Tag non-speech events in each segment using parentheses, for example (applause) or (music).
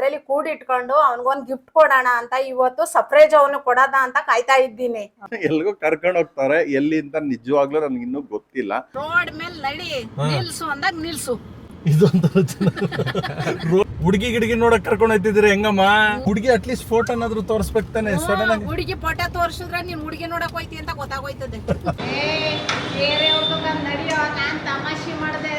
ಅದ್ರಲ್ಲಿ ಕೂಡಿಟ್ಕೊಂಡು ಅವನಿಗೊಂದು ಗಿಫ್ಟ್ ಕೊಡೋಣ ಅಂತ ಇವತ್ತು ಸರ್ಪ್ರೈಸ್ ಅವನು ಕೊಡೋದ ಅಂತ ಕಾಯ್ತಾ ಇದ್ದೀನಿ. ಎಲ್ಲಿಗೂ ಕರ್ಕೊಂಡು ಹೋಗ್ತಾರೆ. ಎಲ್ಲಿ ಅಂತ ನಿಜವಾಗ್ಲೂ ನನ್ಗೆ ಇನ್ನೂ ಗೊತ್ತಿಲ್ಲ. ರೋಡ್ ಮೇಲೆ ನಡಿ. ನಿಲ್ಸು ಅಂದಾಗ ನಿಲ್ಸು. ಇದೊಂದು ಹುಡುಗಿ ಗಿಡಗಿ ನೋಡಕ್ ಕರ್ಕೊಂಡು ಹೋಗ್ತಿದ್ದೀರಿ ಹೆಂಗಮ್ಮ? ಹುಡುಗಿ ಅಟ್ಲೀಸ್ಟ್ ಫೋಟೋನಾದ್ರೂ ತೋರಿಸ್ಬೇಕು ತಾನೆ? ಸಡನ್ ಆಗಿ ಹುಡುಗಿ ಫೋಟೋ ತೋರ್ಸಿದ್ರೆ ನೀನ್ ಹುಡುಗಿ ನೋಡಕ್ ಹೋಯ್ತಿ ಅಂತ ಗೊತ್ತಾಗೋಯ್ತದೆ. ನಡಿಯೋ ನಾನ್ ತಮಾಷೆ ಮಾಡ್ದೆ.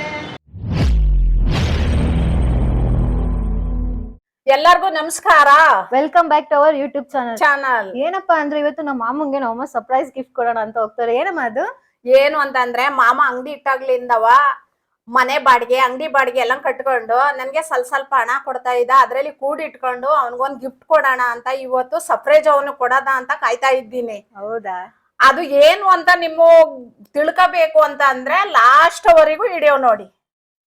ಎಲ್ಲರಿಗೂ ನಮಸ್ಕಾರ. Welcome back to our YouTube channel channel ಏನಪ್ಪಾ ಅಂದ್ರೆ ಇವತ್ತು ನಮ್ಮ ಮಾಮಂಗೆ ನಮ್ಮ ಸರ್ಪ್ರೈಸ್ ಗಿಫ್ಟ್ ಕೊಡೋಣ ಅಂತ ಹೋಗ್ತಾರೆ. ಏನಮ್ಮ ಅದು? ಏನು ಅಂತಂದ್ರೆ ಮಾಮ ಅಂಗಡಿ ಇಟ್ಟಾಗ್ಲಿಂದವ ಮನೆ ಬಾಡಿಗೆ ಅಂಗಡಿ ಬಾಡಿಗೆ ಎಲ್ಲ ಕಟ್ಕೊಂಡು ನನ್ಗೆ ಸ್ವಲ್ಪ ಸ್ವಲ್ಪ ಹಣ ಕೊಡ್ತಾ ಇದ್ದ. ಅದ್ರಲ್ಲಿ ಕೂಡಿಟ್ಕೊಂಡು ಅವನಿಗೊಂದು ಗಿಫ್ಟ್ ಕೊಡೋಣ ಅಂತ ಇವತ್ತು ಸರ್ಪ್ರೈಸ್ ಅವನು ಕೊಡೋದ ಅಂತ ಕಾಯ್ತಾ ಇದ್ದೀನಿ. ಹೌದಾ? ಅದು ಏನು ಅಂತ ನಿಮ್ಮ ತಿಳ್ಕೋಬೇಕು ಅಂತ ಅಂದ್ರೆ ಲಾಸ್ಟ್ ಅವರಿಗೂ ಹಿಡಿಯೋ ನೋಡಿ.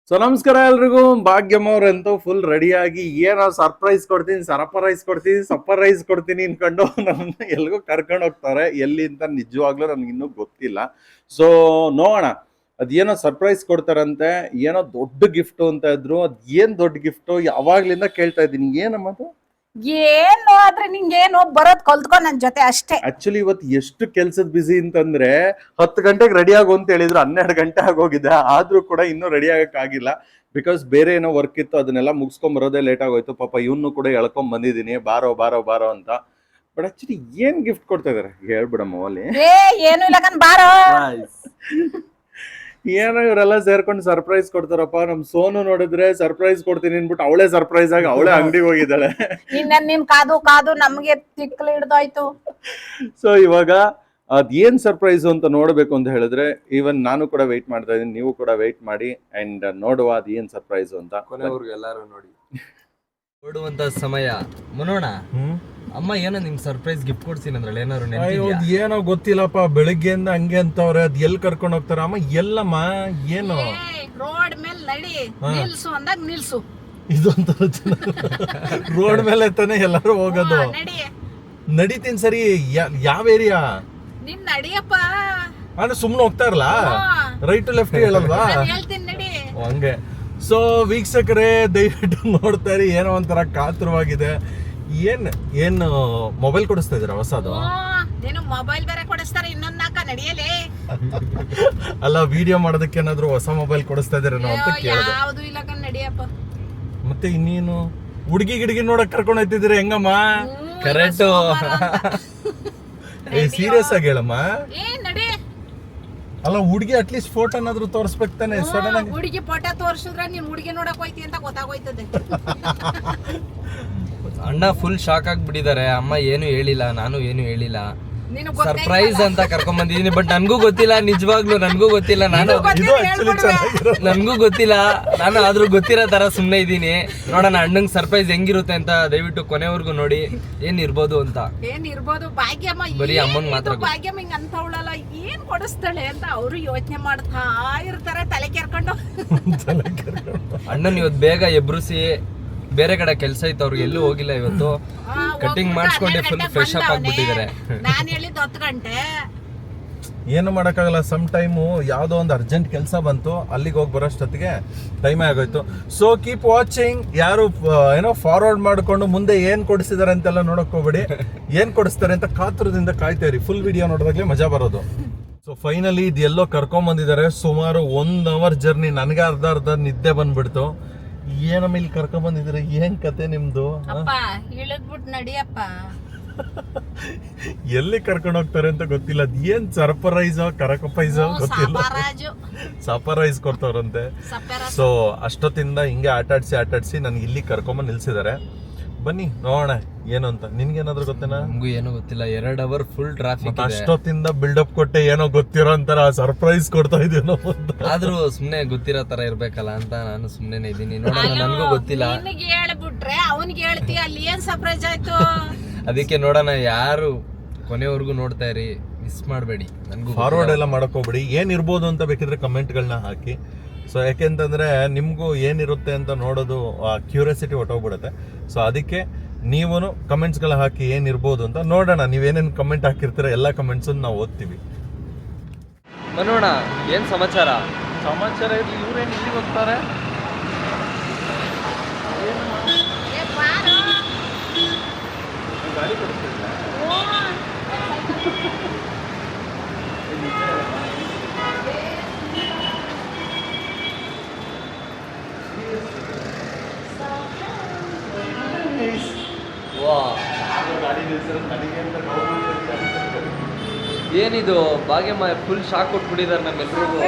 ಸೊ ನಮಸ್ಕಾರ ಎಲ್ರಿಗೂ. ಭಾಗ್ಯಮ್ಮ ಅವ್ರಂತೂ ಫುಲ್ ರೆಡಿಯಾಗಿ ಏನೋ ಸರ್ಪ್ರೈಸ್ ಕೊಡ್ತೀನಿ ಸರಪರೈಸ್ ಕೊಡ್ತೀನಿ ಸರ್ಪ್ರೈಸ್ ಕೊಡ್ತೀನಿ ಅನ್ಕೊಂಡು ಎಲ್ಗೂ ಕರ್ಕೊಂಡು ಹೋಗ್ತಾರೆ. ಎಲ್ಲಿ ಅಂತ ನಿಜವಾಗ್ಲೂ ನನ್ಗೆ ಇನ್ನೂ ಗೊತ್ತಿಲ್ಲ. ಸೊ ನೋಡೋಣ. ಅದೇನೋ ಸರ್ಪ್ರೈಸ್ ಕೊಡ್ತಾರಂತೆ, ಏನೋ ದೊಡ್ಡ ಗಿಫ್ಟು ಅಂತ ಇದ್ರು, ಅದು ಏನು ದೊಡ್ಡ ಗಿಫ್ಟು ಯಾವಾಗ್ಲಿಂದ ಕೇಳ್ತಾ ಇದ್ದೀನಿ. ಏನಮ್ಮ ಅದು? ಏನು ಆದ್ರೆ ನಿಂಗೇನು ಬರೋದ್ ಕಲ್ತ್ಕೊ ನನ್ ಜೊತೆ ಅಷ್ಟೇ. ಆಕ್ಚುಲಿ ಇವತ್ತು ಎಷ್ಟು ಕೆಲ್ಸದ್ ಬಿಸಿ ಅಂತಂದ್ರೆ ಹತ್ತು ಗಂಟೆಗೆ ರೆಡಿ ಆಗು ಅಂತ ಹೇಳಿದ್ರು ಹನ್ನೆರಡು ಗಂಟೆ ಆಗೋಗಿದೆ. ಆದ್ರೂ ಕೂಡ ಇನ್ನೂ ರೆಡಿ ಆಗಕ್ ಆಗಿಲ್ಲ. ಬಿಕಾಸ್ ಬೇರೆ ಏನೋ ವರ್ಕ್ ಇತ್ತು ಅದನ್ನೆಲ್ಲ ಮುಗಿಸ್ಕೊಂಡ್ ಬರೋದೇ ಲೇಟ್ ಆಗೋಯ್ತು. ಪಾಪ ಇವನು ಕೂಡ ಎಳ್ಕೊಂಡ್ ಬಂದಿದ್ದೀನಿ. ಬಾರೋ ಬಾರೋ ಬಾರೋ ಅಂತ. ಬಟ್ ಆಕ್ಚುಲಿ ಏನ್ ಗಿಫ್ಟ್ ಕೊಡ್ತಾ ಇದಾರೆ? ಹೇಳ್ಬಿಡಮ್ಮ ಅಲ್ಲಿ ಏ ಏನು ಇಲ್ಲ ಕಣ್ ಬಾರೋ. ಏನೋ ಇವರೆಲ್ಲ ಸೇರ್ಕೊಂಡು ಸರ್ಪ್ರೈಸ್ ಕೊಡ್ತಾರಪ್ಪ. ನಮ್ ಸೋನು ನೋಡಿದ್ರೆ ಸರ್ಪ್ರೈಸ್ ಕೊಡ್ತೀನಿ ಅನ್ಬಿಟ್ಟು ಅವಳೇ ಸರ್ಪ್ರೈಸ್ ಆಗಿ ಅವಳೇ ಅಂಗಡಿಗೆ ಹೋಗಿದ್ದಾಳೆ. ನಿನ್ನ ನಿನ್ ಕಾದು ಕಾದು ನಮ್ಗೆ ತಿಕ್ಕಲು ಹಿಡ್ದೋಯ್ತು. ಸೊ ಇವಾಗ ಅದ್ ಏನ್ ಸರ್ಪ್ರೈಸ್ ಅಂತ ನೋಡ್ಬೇಕು ಅಂತ ಹೇಳಿದ್ರೆ ಈವನ್ ನಾನು ಕೂಡ ವೆಯ್ಟ್ ಮಾಡ್ತಾ ಇದ್ದೀನಿ ನೀವು ಕೂಡ ವೆಯ್ಟ್ ಮಾಡಿ ಅಂಡ್ ನೋಡುವ ಅದ್ ಏನ್ ಸರ್ಪ್ರೈಸ್ ಅಂತ. ಕೊನೆವರೆಗೂ ಎಲ್ಲಾರು ನೋಡಿ. ನೋಡುವಂತ ಸಮಯ. ಮನೋಣ ಅಮ್ಮ ಏನೋ ನಿಮ್ಗೆ ಸರ್ಪ್ರೈಸ್ ಗಿಫ್ಟ್ ಕೊಡ್ತೀನಿ ಅಂದ್ರೆ ಏನಾದ್ರು ಅಯ್ಯೋ ಅದ್ ಏನೋ ಗೊತ್ತಿಲ್ಲಪ್ಪ ಬೆಳಿಗ್ಗೆಯಿಂದ ಹಂಗೆ ಅಂತವ್ರೆ ಅದ್ ಎಲ್ ಕರ್ಕೊಂಡು ಹೋಗ್ತಾರ? ಅಮ್ಮ ಎಲ್ಲಮ್ಮ ಏನು? ರೋಡ್ ಮೇಲೆ ನಡಿ ನಿಲ್ಸು ಅಂದಾಗ ನಿಲ್ಸು. ಇದೊಂದು ರೋಡ್ ಮೇಲೆ ತಾನೇ ಎಲ್ಲರೂ ಹೋಗೋದು. ಹಾ, ನಡಿ. ನಡೀತೀನಿ ಸರಿ ಯಾ- ಯಾವ ಏರಿಯಾ ನಿನ್ ನಡಿಯಪ್ಪ. ಅಂದ್ರೆ ಸುಮ್ನೆ ಹೋಗ್ತಾ ಇರಲ್ಲ ರೈಟ್ ಟು ಲೆಫ್ಟ್ ಹೇಳಲ್ವಾ? ನಾನ್ ಹೇಳ್ತೀನಿ ನಡಿ. ಓ, ಹಂಗೆ. ಸೊ ವೀಕ್ಷಕರೇ ದಯವಿಟ್ಟು ನೋಡ್ತಾ ಇರಿ ಏನೋ ಒಂಥರ ಕಾತುರವಾಗಿದೆ. ಏನ್ ಏನ್ ಮೊಬೈಲ್ ಕೊಡಿಸ್ತಾ ಇದ್ರ ಹೊಸದು? ಏನು ಮೊಬೈಲ್ ಬೇರೆ ಕೊಡಿಸ್ತಾರೆ ಇನ್ನೊಂದ್ ನಾಕ ನಡೆಯಲೇ? (laughs) ಅಲ್ಲ ವಿಡಿಯೋ ಮಾಡೋದಕ್ಕೆ ಏನಾದ್ರು ಹೊಸ ಮೊಬೈಲ್ ಕೊಡಿಸ್ತಾ ಇದ್ರೆ ಅಂತ ಕೇಳಿದೆ. ಯಾವ್ದು ಇಲ್ಲ ಕಣ್ ನಡಿಯಪ್ಪ. ಮತ್ತೆ ಇನ್ನೇನು? ಹುಡುಗಿ ಗಿಡಗಿ ನೋಡಕ್ ಕರ್ಕೊಂಡು ಹೋಗ್ತಿದ್ದೀರಿ ಹೆಂಗಮ್ಮ? ಅಂತ. (laughs) ಏ ಸೀರಿಯಸ್ ಆಗಿ ಹೇಳಮ್ಮ? ಏ ನಡಿ. ಅಲ್ಲ ಹುಡುಗಿ ಅಟ್ಲೀಸ್ಟ್ ಫೋಟೋನಾದ್ರೂ ತೋರಿಸ್ಬೇಕು ತಾನೆ ಸಡನ್ ಆಗಿ. ಹುಡುಗಿ ಫೋಟೋ ತೋರಿಸಿದ್ರೆ ನೀನ್ ಹುಡುಗಿ ನೋಡಕ್ ಹೋಯ್ತಿ ಅಂತ ಗೊತ್ತಾಗೋಯ್ತದೆ. (laughs) ಅಣ್ಣ ಫುಲ್ ಶಾಕ್ ಆಗ್ಬಿಟ್ಟಿದ್ದಾರೆ. ಅಮ್ಮ ಏನು ಹೇಳಿಲ್ಲ ನಾನು ಏನು ಹೇಳಿಲ್ಲ. ನಿನಗ್ ಸರ್ಪ್ರೈಸ್ ಅಂತ ಕರ್ಕೊಂಡ್ ಬಂದಿದ್ದೀನಿ ಬಟ್ ನನ್ಗೂ ಗೊತ್ತಿಲ್ಲ ನಿಜವಾಗ್ಲೂ ನನ್ಗೂ ಗೊತ್ತಿಲ್ಲ. ನಾನು ನನಗೂ ಗೊತ್ತಿಲ್ಲ. ನಾನು ಆದ್ರೂ ಗೊತ್ತಿರೋ ತರ ಸುಮ್ನೆ ಇದ್ದೀನಿ. ನೋಡೋಣ ಅಣ್ಣಂಗ್ ಸರ್ಪ್ರೈಸ್ ಹೆಂಗಿರುತ್ತೆ ಅಂತ ದಯವಿಟ್ಟು ಕೊನೆವರೆಗೂ ನೋಡಿ. ಏನ್ ಇರ್ಬೋದು ಅಂತ. ಏನ್ ಇರ್ಬೋದು ಭಾಗ್ಯಮ್ಮ ಬರೀ ಅಮ್ಮನ್ ಮಾತ್ರ. ಭಾಗ್ಯಮ್ಮ ಹಿಂಗ್ ಅಂತವಳಲ್ಲ ಏನ್ ಕೊಡಿಸ್ತಾಳೆ ಅಂತ ಅವರು ಯೋಚನೆ ಮಾಡ್ತಾ ಇರ್ತಾರೆ ತಲೆ ಕೆರ್ಕೊಂಡು. (laughs) ಅಣ್ಣನ್ ಇವತ್ತು ಬೇಗ ಎಬ್ರುಸಿ ಬೇರೆ ಕಡೆ ಕೆಲಸ ಇತ್ತು ಅವ್ರಿಗೆ ಎಲ್ಲೂ ಹೋಗಿಲ್ಲ ಇವತ್ತು. ಕಟಿಂಗ್ ಮಾಡಿಸ್ಕೊಂಡೆ ಫುಲ್ ಫ್ರೆಶ್ ಅಪ್. ಆಗ್ಬಿಟ್ಟಿದ್ದಾರೆ. ನಾನ್ ಹೇಳಿದ್ ಹತ್ತು ಗಂಟೆ. ಏನು ಮಾಡೋಕ್ಕಾಗಲ್ಲ ಸಮ್ ಟೈಮು ಯಾವುದೋ ಒಂದು ಅರ್ಜೆಂಟ್ ಕೆಲಸ ಬಂತು ಅಲ್ಲಿಗೆ ಹೋಗಿ ಬರೋಷ್ಟೊತ್ತಿಗೆ ಟೈಮೇ ಆಗೋಯ್ತು. ಸೊ ಕೀಪ್ ವಾಚಿಂಗ್ ಯಾರು ಏನೋ ಫಾರ್ವರ್ಡ್ ಮಾಡಿಕೊಂಡು ಮುಂದೆ ಏನು ಕೊಡಿಸಿದ್ದಾರೆ ಅಂತೆಲ್ಲ ನೋಡಕ್ ಹೋಗ್ಬೇಡಿ. ಏನ್ ಕೊಡಿಸ್ತಾರೆ ಅಂತ ಕಾತುರದಿಂದ ಕಾಯ್ತಾ ಇರಿ ಫುಲ್ ವಿಡಿಯೋ ನೋಡಿದಾಗಲೇ ಮಜಾ ಬರೋದು. ಸೊ ಫೈನಲಿ ಇದೆಲ್ಲೋ ಕರ್ಕೊಂಬಂದಿದ್ದಾರೆ. ಸುಮಾರು ಒನ್ ಅವರ್ ಜರ್ನಿ ನನಗೆ ಅರ್ಧ ಅರ್ಧ ನಿದ್ದೆ ಬಂದ್ಬಿಡ್ತು. ಏನಮ್ಮ ಇಲ್ಲಿ ಕರ್ಕೊಂಡ್ ಬಂದಿದ್ರಿ ಏನ್ ಕತೆ ನಿಮ್ದು? ಅಪ್ಪ ಇಳಿದ್ಬಿಟ್ ನಡಿಯಪ್ಪ. (laughs) ಎಲ್ಲಿ ಕರ್ಕೊಂಡು ಹೋಗ್ತಾರೆ ಅಂತ ಗೊತ್ತಿಲ್ಲ. ಅದ್ ಏನ್ ಸರ್ಪ್ರೈಸ್ ಕರಕಪೈಸ್ ಗೊತ್ತಿಲ್ಲ. (laughs) ಸರ್ಪ್ರೈಸ್ ಕೊಡ್ತಾವ್ರಂತೆ. ಸಪ್ಯಾರ ಸೊ ಅಷ್ಟೊತ್ತಿಂದ ಹಿಂಗೆ ಆಟಾಡ್ಸಿ ಆಟಾಡ್ಸಿ ನನ್ಗೆ ಇಲ್ಲಿ ಕರ್ಕೊಂಬಂದು ನಿಲ್ಸಿದ್ದಾರೆ. ಬನ್ನಿ ನೋಡೋಣ ಏನು ಅಂತ. ನಿನ್ಗೇನಾದ್ರೂ ಗೊತ್ತೇನಾ? ನಮಗೂ ಏನೂ ಗೊತ್ತಿಲ್ಲ. ಎರಡ್ ಅವರ್ ಫುಲ್ ಟ್ರಾಫಿಕ್ ಅಷ್ಟೊತ್ತಿಂದ ಬಿಲ್ಡಪ್ ಕೊಟ್ಟೆ ಏನೋ ಗೊತ್ತಿರೋ ಅಂತಾರ ಸರ್ಪ್ರೈಸ್ ಕೊಡ್ತಾ ಇದೀನೋ ಅಂತ. ಆದ್ರೂ ಸುಮ್ನೆ ಗೊತ್ತಿರೋ ತರ ಇರ್ಬೇಕಲ್ಲ ಅಂತ ನಾನು ಸುಮ್ನೆ ಇದೀನಿ ನೋಡೋಣ ನನಗೂ ಗೊತ್ತಿಲ್ಲ. ನಿನಗೆ ಹೇಳ್ಬಿಟ್ರೆ ಅವನಿಗೆ ಹೇಳ್ತಿ ಅಲ್ಲಿ ಏನ್ ಸರ್ಪ್ರೈಸ್ ಆಯ್ತು? ಅದಕ್ಕೆ ನೋಡೋಣ ಯಾರು ಕೊನೆವರೆಗೂ ನೋಡ್ತಾ ಇರಿ. ಮಿಸ್ ಮಾಡಬೇಡಿ. ನನಗೂ ಫಾರ್ವರ್ಡ್ ಎಲ್ಲ ಮಾಡಕ್ ಹೋಗ್ಬೇಡಿ. ಏನ್ ಇರ್ಬೋದು ಅಂತ ಬೇಕಿದ್ರೆ ಕಮೆಂಟ್ಗಳನ್ನ ಹಾಕಿ. ಸೊ ಯಾಕೆಂತಂದರೆ ನಿಮಗೂ ಏನಿರುತ್ತೆ ಅಂತ ನೋಡೋದು ಆ ಕ್ಯೂರಿಯಾಸಿಟಿ ಹೊಟ್ಟೋಗ್ಬಿಡುತ್ತೆ ಸೊ ಅದಕ್ಕೆ ನೀವು ಕಮೆಂಟ್ಸ್ಗಳು ಹಾಕಿ ಏನಿರ್ಬೋದು ಅಂತ ನೋಡೋಣ. ನೀವೇನೇನು ಕಮೆಂಟ್ ಹಾಕಿರ್ತೀರ ಎಲ್ಲ ಕಮೆಂಟ್ಸನ್ನು ನಾವು ಓದ್ತೀವಿ. ನೋಡೋಣ ಏನು ಸಮಾಚಾರ? ಸಮಾಚಾರ ಇರಲಿ ಇವ್ರೇನು ಇಲ್ಲಿ ಹೋಗ್ತಾರೆ? ಗಾಡಿ ಏನಿದು? ಭಾಗ್ಯಮ್ಮ ಫುಲ್ ಶಾಕ್ ಕೊಟ್ಬಿಟ್ಟಿದ್ದಾರೆ ನಮ್ಮೆಲ್ರಿಗೂ.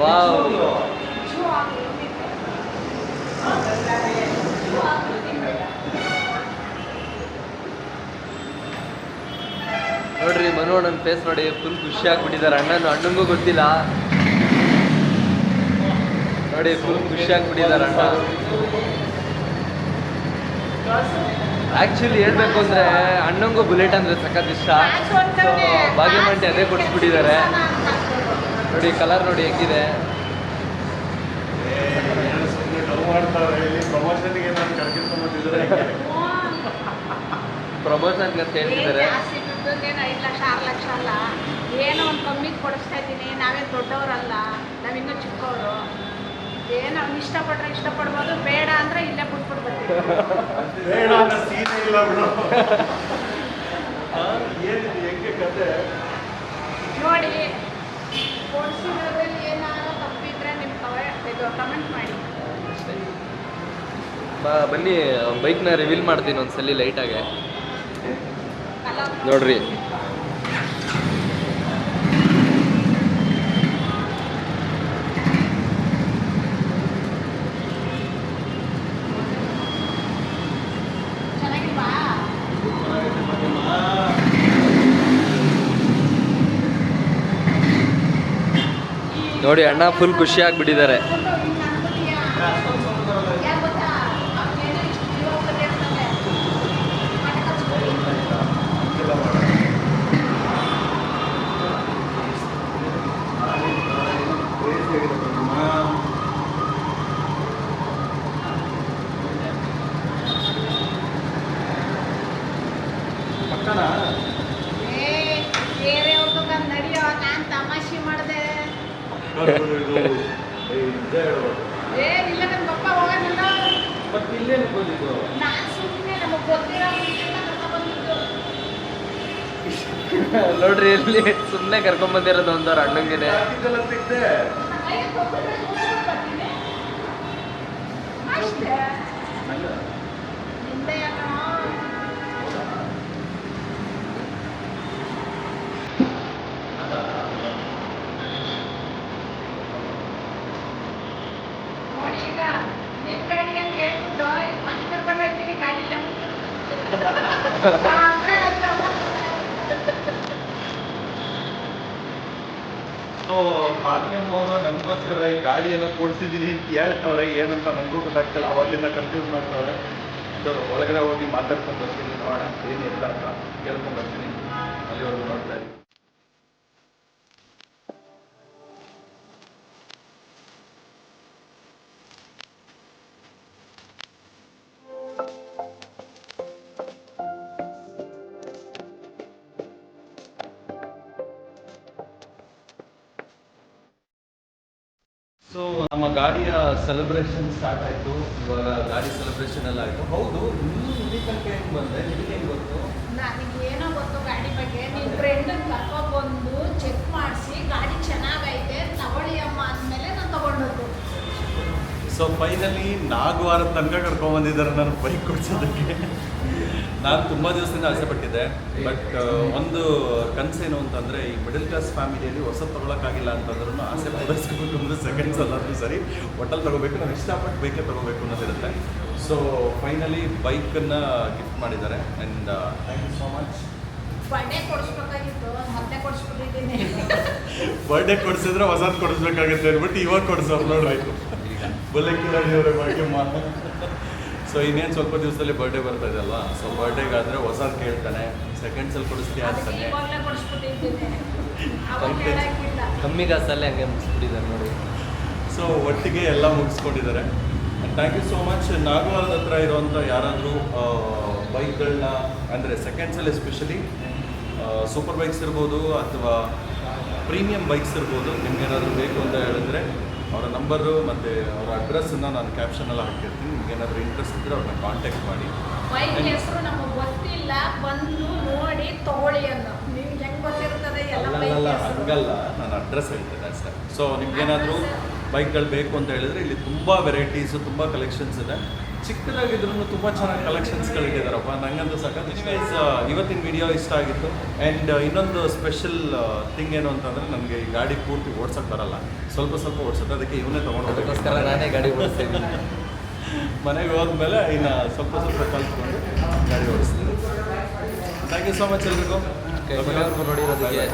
ವಾವ್. ನೋಡ್ರಿ ಮನು ಪ್ಲೇಸ್ ಫೇಸ್ ನೋಡಿ ಫುಲ್ ಖುಷಿ ಆಗ್ಬಿಟ್ಟಿದ್ದಾರೆ ಅಣ್ಣನ ಅಣ್ಣಂಗೂ ಗೊತ್ತಿಲ್ಲ. ನೋಡಿ ಫುಲ್ ಖುಷಿ ಆಗ್ಬಿಟ್ಟಿದ್ದಾರೆ ಅಣ್ಣ. ಆಕ್ಚುಲಿ ಹೇಳ್ಬೇಕು ಅಂದ್ರೆ ಅಣ್ಣಂಗು ಬುಲೆಟ್ ಅಂದ್ರೆ ಸಖತ್ ಇಷ್ಟ. ಭಾಗ್ಯಮಂಟಿ ಅದೇ ಕೊಡಿಸ್ಬಿಟ್ಟಿದ್ದಾರೆ. ನೋಡಿ ಕಲರ್ ನೋಡಿ ಹೆಂಗಿದೆ. ಪ್ರಮೋಷನ್ಗೆ ಅಂತ ಹೇಳ್ತಿದ್ದಾರೆ. ಐದು ಲಕ್ಷ ಆರು ಲಕ್ಷ ಅಲ್ಲ. ಏನೋ ಒಂದು ಕಮ್ಮಿ ಕೊಡಿಸ್ತಾ ಇದ್ದೀನಿ. ನಾವೇನು ದೊಡ್ಡವರಲ್ಲ ನಾವಿನ್ನೂ ಚಿಕ್ಕವರು. ಏನೋ ಅವ್ನು ಇಷ್ಟಪಟ್ರೆ ಇಷ್ಟಪಡ್ಬೋದು ಬೇಡ ಅಂದ್ರೆ ಇಲ್ಲೇ ಬಿಟ್ಬಿಡ್ಬೇಕು ಬೇಡ ಅನ್ನೋ ಸೀನೆ ಇಲ್ಲ ಬಿಡು. ಆ, ಏನಿದೆ ಹೆಂಗೆ ಕತೆ? ನೋಡಿ ಕೊಡಿಸಿರೋದ್ರಲ್ಲಿ ಏನಾದ್ರು ತಪ್ಪಿದ್ರೆ ನಿಮ್ಮ ಇದು ಕಮೆಂಟ್ ಮಾಡಿ. ಬ- ಬನ್ನಿ ಬೈಕ್ನ ರಿವೀಲ್ ಮಾಡ್ತೀನಿ ಒಂದ್ಸಲಿ ಲೈಟಾಗೆ ನೋಡ್ರಿ. ನೋಡಿ ಅಣ್ಣ ಫುಲ್ ಖುಷಿ ಆಗ್ಬಿಟ್ಟಿದ್ದಾರೆ. ಬೇರೆಯವ್ರದ್ದು ಬಂದು ನಡಿಯೋ ನಾನು ತಮಾಷೆ ಮಾಡಿದೆ. ನೋಡ್ರಿ ಇಲ್ಲಿ ಸುಮ್ಮನೆ ಕರ್ಕೊಂಬಂದಿರೋದು ಒಂದವ್ರ ಅಣ್ಣಂಗಿದೆ ಅಷ್ಟೇ ನಿಂದೆ ಯಾಕೋ ನೋಡಿ ಈಗ ನಿನ್ ಗಾಡಿ ಅಂತ ಹೇಳ್ಬಿಟ್ಟು ಮತ್ತೆ ಕರ್ಕೊಂಡು ಹೋಗ್ತೀನಿ ಗಾಡಿ ಇಲ್ಲ. ಅಂದ್ರೆ ಅವರು ನಮಗೋಸ್ಕರ ಈ ಗಾಡಿಯನ್ನು ಕೊಡ್ಸಿದ್ದೀನಿ ಅಂತ ಹೇಳ್ತವ್ರೆ, ಏನಂತ ನನಗೂ ಗೊತ್ತಾಗ್ತಿಲ್ಲ ಅವಾಗಿಂದ ಕನ್ಫ್ಯೂಸ್ ಮಾಡ್ತವ್ರೆ. ಸೊ ಒಳಗಡೆ ಹೋಗಿ ಮಾತಾಡ್ಕೊಂಡು ಬರ್ತೀನಿ ನೋಡೋಣ ಏನಿಲ್ಲ ಅಂತ ಕೇಳ್ಕೊಂಡು ಬರ್ತೀನಿ. ಅಲ್ಲಿವರೆಗೂ ನೋಡ್ತಾ ಇದ್ದೀನಿ ನಮ್ಮ ಗಾಡಿಯ ಸೆಲೆಬ್ರೇಷನ್ ಸ್ಟಾರ್ಟ್ ಆಯಿತು. ಇವಾಗ ಗಾಡಿ ಸೆಲೆಬ್ರೇಷನ್ ಎಲ್ಲ ಆಯಿತು. ಹೌದು ನೀನು ಇಲ್ಲಿ ತನಕ ಹೆಂಗೆ ಬಂದೆ? ನಿಮಗೆ ಹೆಂಗೆ ಗೊತ್ತು? ನನಗೆ ಏನೋ ಗೊತ್ತು ಗಾಡಿ ಬಗ್ಗೆ. ನಿನ್ನ ಫ್ರೆಂಡನ್ನ ಕರ್ಕೊಬಂದು ಚೆಕ್ ಮಾಡಿಸಿ ಗಾಡಿ ಚೆನ್ನಾಗೈತೆ ತಗೊಳ್ಳಿ ಅಮ್ಮ ಅಂದಮೇಲೆ ನಾನು ತಗೊಂಡದ್ದು. ಸೊ ಫೈನಲಿ ನಾಲ್ಕು ವಾರ ತನಕ ಕರ್ಕೊಂಡ್ಬಂದಿದ್ದಾರೆ ನಾನು ಬೈಕ್ ಕೊಡ್ಸೋದಕ್ಕೆ ನಾನು ತುಂಬ ದಿವಸದಿಂದ ಆಸೆ ಪಟ್ಟಿದ್ದೆ ಬಟ್ ಒಂದು ಕನಸೇನು ಅಂತಂದರೆ ಈ ಮಿಡಲ್ ಕ್ಲಾಸ್ ಫ್ಯಾಮಿಲಿಯಲ್ಲಿ ಹೊಸ ತೊಗೊಳಕ್ಕಾಗಿಲ್ಲ ಅಂತಂದ್ರೂ ಆಸೆ ಬಯಸ್ಕೊಂಡು ಒಂದು ಸೆಕೆಂಡ್ಸ್ ಅಲ್ಲಾದ್ರೂ ಸರಿ ಹೋಟೆಲ್ ತೊಗೋಬೇಕು ನಾನು ಇಷ್ಟಪಟ್ಟು ಬೈಕೇ ತೊಗೋಬೇಕು ಅನ್ನೋದಿರುತ್ತೆ ಸೊ ಫೈನಲಿ ಬೈಕನ್ನು ಗಿಫ್ಟ್ ಮಾಡಿದ್ದಾರೆ and thank you so much birthday ಕೊಡಿಸಿದ್ರೆ ಹೊಸದು ಕೊಡಿಸ್ಬೇಕಾಗುತ್ತೆ ಅಂದ್ಬಿಟ್ಟು ಇವಾಗ ಕೊಡಿಸೋರು ನೋಡ್ರಿ ಬುಲೆಟ್ ಬಗ್ಗೆ ಮಾತು ಸೊ ಇನ್ನೇನು ಸ್ವಲ್ಪ ದಿವಸದಲ್ಲಿ ಬರ್ಡೇ ಬರ್ತಾ ಇದೆ ಅಲ್ವಾ? ಸೊ ಬರ್ಡೇಗಾದರೆ ಹೊಸ ಕೇಳ್ತಾನೆ ಸೆಕೆಂಡ್ಸಲ್ಲಿ ಕೊಡಿಸ್ತೀಯ ಅಂತಾನೆ. ಕಮ್ಮಿ ಕಾಸಲ್ಲೇ ಹಂಗೆ ಮುಗಿಸ್ಬಿಟ್ಟಿದ್ದಾರೆ ನೋಡಿ. ಸೊ ಒಟ್ಟಿಗೆ ಎಲ್ಲ ಮುಗಿಸ್ಕೊಂಡಿದ್ದಾರೆ. ಥ್ಯಾಂಕ್ ಯು ಸೋ ಮಚ್ ನಾಗವಾರದ ಹತ್ರ ಇರುವಂಥ ಯಾರಾದರೂ ಬೈಕ್ಗಳನ್ನ ಅಂದರೆ ಸೆಕೆಂಡ್ಸಲ್ಲಿ ಎಸ್ಪೆಷಲಿ ಸೂಪರ್ ಬೈಕ್ಸ್ ಇರ್ಬೋದು ಅಥವಾ ಪ್ರೀಮಿಯಂ ಬೈಕ್ಸ್ ಇರ್ಬೋದು ನಿಮ್ಗೆ ಏನಾದರೂ ಬೇಕು ಅಂತ ಹೇಳಿದ್ರೆ ಅವರ ನಂಬರು ಮತ್ತು ಅವರ ಅಡ್ರೆಸ್ಸನ್ನು ನಾನು ಕ್ಯಾಪ್ಷನ್ ಎಲ್ಲ ಹಾಕಿರ್ತೀನಿ. ನಿಮ್ಗೆ ಏನಾದರೂ ಇಂಟ್ರೆಸ್ಟ್ ಇದ್ದರೆ ಅವ್ರನ್ನ ಕಾಂಟ್ಯಾಕ್ಟ್ ಮಾಡಿ. ಬೈಕ್ ಹೆಸರು ನಮಗೆ ಗೊತ್ತಿಲ್ಲ. ಬಂದು ನೋಡಿ ತಗೊಳ್ಳಿ ಅನ್ನೋ ನಿಮ್ಗೆ ಹೆಂಗೆ ಗೊತ್ತಿರ್ತದೆ ಅಲ್ಲಲ್ಲ ಹಂಗಲ್ಲ. ನಾನು ಅಡ್ರೆಸ್ ಹೇಳ್ತೇನೆ ಅಷ್ಟೇ ಸೊ ನಿಮ್ಗೇನಾದರೂ ಬೈಕ್ಗಳು ಬೇಕು ಅಂತ ಹೇಳಿದ್ರೆ ಇಲ್ಲಿ ತುಂಬ ವೆರೈಟೀಸು ತುಂಬ ಕಲೆಕ್ಷನ್ಸ್ ಇದೆ. ಚಿಕ್ಕದಾಗಿದ್ರು ತುಂಬ ಚೆನ್ನಾಗಿ ಕಲೆಕ್ಷನ್ಸ್ಗಳಿಟ್ಟಿದ್ದಾರಪ್ಪ ನಂಗಂತೂ ಸಖತ್ ಇಷ್ಟ ಇಸ್ ಇವತ್ತಿನ ವಿಡಿಯೋ ಇಷ್ಟ ಆಗಿತ್ತು. ಆ್ಯಂಡ್ ಇನ್ನೊಂದು ಸ್ಪೆಷಲ್ ಥಿಂಗ್ ಏನು ಅಂತಂದರೆ ನಮಗೆ ಈ ಗಾಡಿ ಪೂರ್ತಿ ಓಡ್ಸೋಕ್ಕೆ ಬರಲ್ಲ. ಸ್ವಲ್ಪ ಸ್ವಲ್ಪ ಓಡಿಸುತ್ತೆ. ಅದಕ್ಕೆ ಇವನೇ ತೊಗೊಂಡು ಅದಕ್ಕೋಸ್ಕರ ನಾನೇ ಗಾಡಿ ಓಡಿಸ್ತೀನಿ (laughs) ಮನೆಗೆ ಹೋದ್ಮೇಲೆ ಇನ್ನು ಸ್ವಲ್ಪ ಸ್ವಲ್ಪ ಕಲ್ತ್ಕೊಂಡು ಗಾಡಿ ಓಡಿಸ್ತೀನಿ. ಥ್ಯಾಂಕ್ ಯು ಸೋ ಮಚ್ ಎಲ್ರಿಗೂ. ನೋಡಿರೋದಕ್ಕೆ.